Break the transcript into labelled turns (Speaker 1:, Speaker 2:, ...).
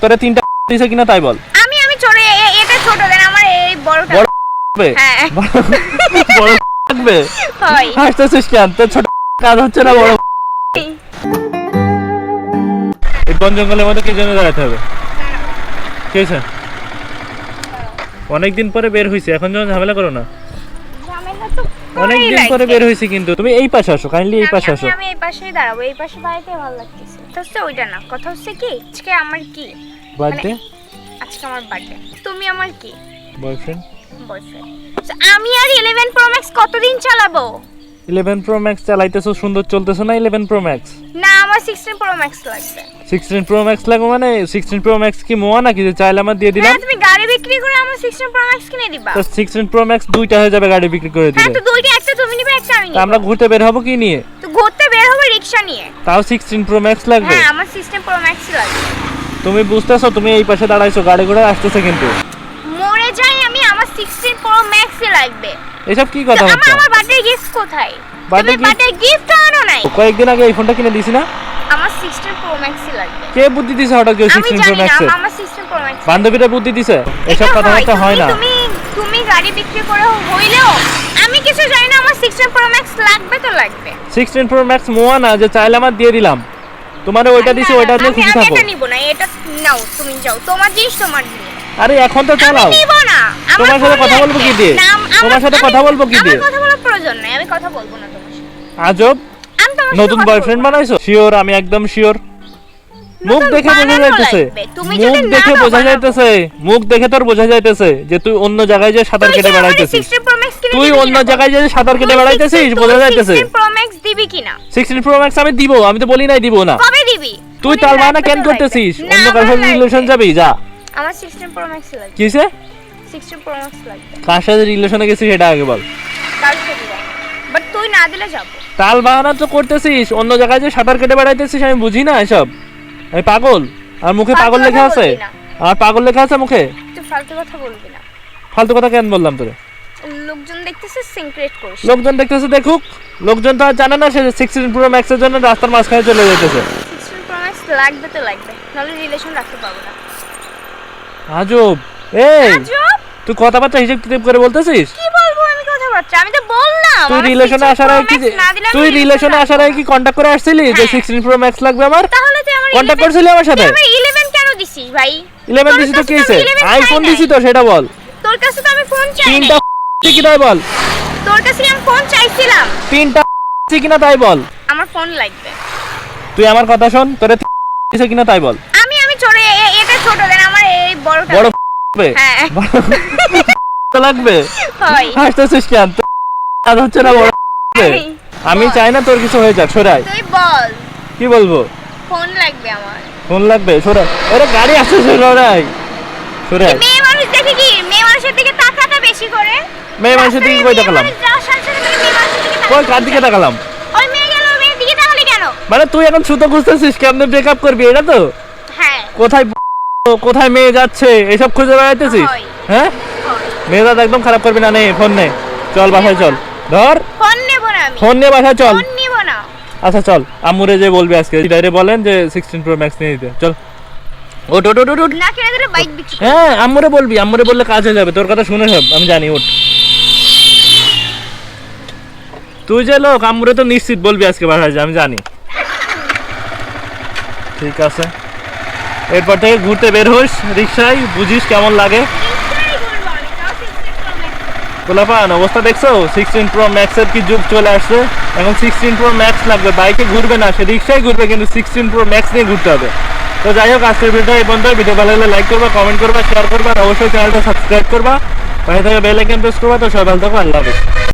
Speaker 1: তোরে তিনটা দিছে কিনা তাই বল।
Speaker 2: আমি আমি এ- এটা ছোট দেন আমার এই বড়টা।
Speaker 1: বড় হবে
Speaker 2: হ্যাঁ।
Speaker 1: বড় থাকবে।
Speaker 2: হয়।
Speaker 1: হাসতেছিস কেন? তোর ছোট কাজ হচ্ছে না বড়। এই বন জঙ্গলের মধ্যে কি জন্য দাঁড়াতে হবে? কি হয়েছে অনেকদিন পরে বের হয়েছে এখন যখন ঝামেলা করো না।
Speaker 2: ঝামেলা তো
Speaker 1: অনেকদিন পরে বের হয়েছে কিন্তু। তুমি এই পাশে আসো কাইন্ডলি এই পাশে আসো।
Speaker 2: আমি এই পাশেই দাঁড়াবো এই পাশে বাড়িতে ভালো লাগতেছে। তো হচ্ছে ওইটা না কথা হচ্ছে কি আজকে আমার কি?
Speaker 1: বার্থডে
Speaker 2: আজকে আমার বার্থডে তুমি আমার কি?
Speaker 1: বয়ফ্রেন্ড
Speaker 2: বয়ফ্রেন্ড আমি আর ইলেভেন প্রো ম্যাক্স কতদিন চালাবো?
Speaker 1: ইলেভেন প্রো ম্যাক্স চালাইতেছো সুন্দর চলতেছো না ইলেভেন প্রো ম্যাক্স
Speaker 2: না আমার সিক্সটিন প্রো ম্যাক্স লাগবে।
Speaker 1: সিক্সটিন প্রো ম্যাক্স লাগবে মানে সিক্সটিন প্রো ম্যাক্স কি মোয়া নাকি যে চাইলে আমার দিয়ে দিলাম?
Speaker 2: হ্যাঁ তুমি গাড়ি বিক্রি করে আমার সিক্সটিন প্রো ম্যাক্স কিনে দিবা।
Speaker 1: তো সিক্সটিন প্রো ম্যাক্স দুইটা হয়ে যাবে গাড়ি বিক্রি করে
Speaker 2: হ্যাঁ
Speaker 1: দিলে।
Speaker 2: তো দুইটা একটা তুমি নিবে একটা আমি নিব
Speaker 1: আমরা ঘুরতে বের হব কি নিয়ে?
Speaker 2: তো রিক্সা নিয়ে।
Speaker 1: তাও সিক্সটিন প্রো ম্যাক্স লাগবে?
Speaker 2: হ্যাঁ আমার সিক্সটিন প্রো ম্যাক্স লাগবে।
Speaker 1: তুমি বুঝতেছো তুমি এই পাশে দাঁড়াইছো গাড়ি ঘোড়া আসতেছে কিন্তু।
Speaker 2: মরে যাই আমি আমার সিক্সটিন প্রো ম্যাক্স লাগবে।
Speaker 1: এসব কি কথা
Speaker 2: আমার
Speaker 1: হচ্ছে
Speaker 2: আমার বার্থডে গিফট কোথায়? বার্থডে গিফট আনো নাই?
Speaker 1: কয়েকদিন আগে এই ফোনটা কিনে দিছি না?
Speaker 2: আমার সিক্সটিন প্রো ম্যাক্স লাগবে।
Speaker 1: কে বুদ্ধি দিছে হঠাৎ করে
Speaker 2: আমি
Speaker 1: সিক্সটিন প্রো
Speaker 2: জানি না আমার- আমার সিক্সটিন প্রো ম্যাক্স
Speaker 1: বান্ধবীরা বুদ্ধি দিছে? এসব কথাবার্তা হয় না।
Speaker 2: তুমি তুমি গাড়ি বিক্রি করে হইলেও আমি কিছু জানি না আমার সিক্সটিন প্রো ম্যাক্স লাগবে তো লাগবে।
Speaker 1: সিক্সটিন প্রো ম্যাক্স মোয়া না যে চাইলে আমার দিয়ে দিলাম। তোমার ওইটা দিছি ওইটা নিয়ে খুশি
Speaker 2: আমি এটা নিব না এটা নাও তুমি যাও তোমার জিনিস তোমার জিনিস
Speaker 1: আরে এখন তো চালাও।
Speaker 2: নিব না
Speaker 1: তোমার সাথে কথা বলব কি দিয়ে? তোমার সাথে কথা বলব কি
Speaker 2: আমার
Speaker 1: দিয়ে?
Speaker 2: কথা বলার প্রয়োজন নাই আমি কথা বলব না তোমার সাথে।
Speaker 1: আজব।
Speaker 2: আমি তোমার
Speaker 1: নতুন বয়ফ্রেন্ড বানাইছো? শিওর আমি একদম শিওর মুখ দেখে বোঝা যাইতেছে। মুখ দেখে বোঝা যাইতেছে। মুখ দেখে তোর বোঝা যাইতেছে যে তুই অন্য জায়গায় যে সাঁতার কেটে
Speaker 2: আমারে
Speaker 1: বেড়াইতেছিস।
Speaker 2: 16 Pro Max কিনে
Speaker 1: তুই অন্য জায়গায় যে সাঁতার কেটে বেড়াইতেছিস?
Speaker 2: 16
Speaker 1: বোঝা যাইতেছে
Speaker 2: 16 Pro Max দিবি কিনা?
Speaker 1: সিক্সটিন প্রো ম্যাক্স আমি দিব আমি তো বলি নাই দিব না।
Speaker 2: কবে দিবি?
Speaker 1: তুই
Speaker 2: মনে
Speaker 1: তাল বাহানা কেন করতেছিস? অন্য কারোর সাথে রিলেশন যাবি যা।
Speaker 2: আমার 16 Pro Max লাগবে।
Speaker 1: কিসে?
Speaker 2: 16 Pro Max লাগবে।
Speaker 1: কার সাথে রিলেশনে গেছিস সেটা আগে বল।
Speaker 2: কাল থেকে বাট তুই না দিলে যাব।
Speaker 1: তাল বাহানা তো করতেছিস অন্য জায়গায় যে সাঁতার কেটে বেড়াইতেছিস আমি বুঝি না এসব। আমি পাগল? আর মুখে পাগল লেখা আছে? আর পাগল লেখা আছে মুখে?
Speaker 2: তুই ফালতু কথা বলবি না।
Speaker 1: ফালতু কথা কেন বললাম তোরে?
Speaker 2: লোকজন দেখতেছে সিনক্রেট করিস
Speaker 1: লোকজন দেখতেছে দেখুক। লোকজন তো আর জানে না সে সিক্সটিন প্রো ম্যাক্সের জন্য রাস্তার মাঝখানে চলে
Speaker 2: 16 Pro Max লাগবে তো লাগবে নাহলে রিলেশন রাখতে পারব না।
Speaker 1: আজব! এই!
Speaker 2: আজব!
Speaker 1: তুই কথাবার্তা হিসেব কিতাব করে বলতেছিস?
Speaker 2: কি বলব আমি কথাবার্তা? আমি তো বললাম
Speaker 1: তুই রিলেশনে আসার আগে কি
Speaker 2: আমি
Speaker 1: তুই রিলেশনে আসার আগে কি কন্টাক্ট করে আসছিলি যে
Speaker 2: হ্যাঁ।
Speaker 1: সিক্সটিন প্রো ম্যাক্স লাগবে আমার?
Speaker 2: তাহলে তুই আমার
Speaker 1: কন্টাক্ট করছিলি আমার সাথে?
Speaker 2: আমার 11 কেন দিছিস ভাই?
Speaker 1: ইলেভেন
Speaker 2: তোর
Speaker 1: দিছি তো কি
Speaker 2: আমি 11
Speaker 1: আইফোন
Speaker 2: নাই।
Speaker 1: দিছি তো সেটা বল।
Speaker 2: তোর কাছে তো আমি ফোন চাই
Speaker 1: তিনটা
Speaker 2: নাই
Speaker 1: কি তাই বল?
Speaker 2: তোর কাছে আমি ফোন চাইছিলাম?
Speaker 1: তিনটা কিনা তাই বল?
Speaker 2: আমার ফোন লাগবে।
Speaker 1: তুই আমার কথা শোন তোরে দিছে কিনা তাই বল?
Speaker 2: আমি আমি ছোট এটা ছোট দেন আমার এই বড়টা
Speaker 1: বড় হবে
Speaker 2: হ্যাঁ।
Speaker 1: তো লাগবে?
Speaker 2: হয়।
Speaker 1: হাসতেছিস কেন? কাজ হচ্ছে না বড়
Speaker 2: আমি
Speaker 1: চাই না তোর কিছু হয়ে যাক সরাই।
Speaker 2: তুই বল।
Speaker 1: কি বলব?
Speaker 2: ফোন লাগবে আমার।
Speaker 1: ফোন লাগবে? সরাই। আরে গাড়ি আসছে সরাই। সরাই।
Speaker 2: মেয়ে মানুষ দেখে কি? মেয়ে মানুষের দিকে তাকাটা বেশি করে?
Speaker 1: মেয়ে মানুষের দিকে কই তাকালাম?
Speaker 2: মেয়ে মেয়ে
Speaker 1: কই কার দিকে তাকালাম।
Speaker 2: ওই মেয়ে গেল ওই মেয়ের দিকে তাকালি কেন?
Speaker 1: মানে তুই এখন সুতো খুঁজতেছিস কেমনে ব্রেকআপ করবি এটা তো?
Speaker 2: হ্যাঁ।
Speaker 1: কোথায় কোথায় মেয়ে যাচ্ছে এসব খুঁজে বেড়াইতেছিস?
Speaker 2: হয়।
Speaker 1: হ্যাঁ? মেয়েরা একদম খারাপ করবি না নে ফোন নে। চল বাসায় চল। ধর।
Speaker 2: ফোন নেব না আমি।
Speaker 1: ফোন নিয়ে বাসায় চল।
Speaker 2: ফোন নিব না।
Speaker 1: আচ্ছা চল। আম্মুরে যে বলবি আজকে ডাইরে বলেন যে সিক্সটিন প্রো ম্যাক্স নিয়ে দিতে চল। ওট ওট ওট ওট,
Speaker 2: না কিনে দিলে বাইক বিক্রি
Speaker 1: হ্যাঁ আম্মুরে বলবি আম্মুরে বললে কাজ হয়ে যাবে। তোর কথা শুনে সব আমি জানি ওট তুই যে লোক আম্মুরে তো নিশ্চিত বলবি আজকে বাসায় আমি জানি। ঠিক আছে। এরপর থেকে ঘুরতে বের হোস রিক্সায় বুঝিস কেমন লাগে।
Speaker 2: রিক্সায় ঘুরবো আমি, তাও 16 Pro Max।
Speaker 1: গোলাপান অবস্থা দেখছ সিক্সটিন প্রো ম্যাক্সের কি যুগ চলে আসছে? এখন সিক্সটিন প্রো ম্যাক্স লাগবে বাইকে ঘুরবে না সে রিক্সায় ঘুরবে কিন্তু সিক্সটিন প্রো ম্যাক্স নিয়ে ঘুরতে হবে। তো যাই হোক আজকের ভিডিও এই পর্যন্ত ভিডিও ভালো লাগলে লাইক করবা কমেন্ট করবা শেয়ার করবা আর অবশ্যই চ্যানেলটা সাবস্ক্রাইব করবা। পাশে থেকে বেল আইকন প্রেস করবা তো সবাই ভালো থাকো আল্লাহ হাফেজ।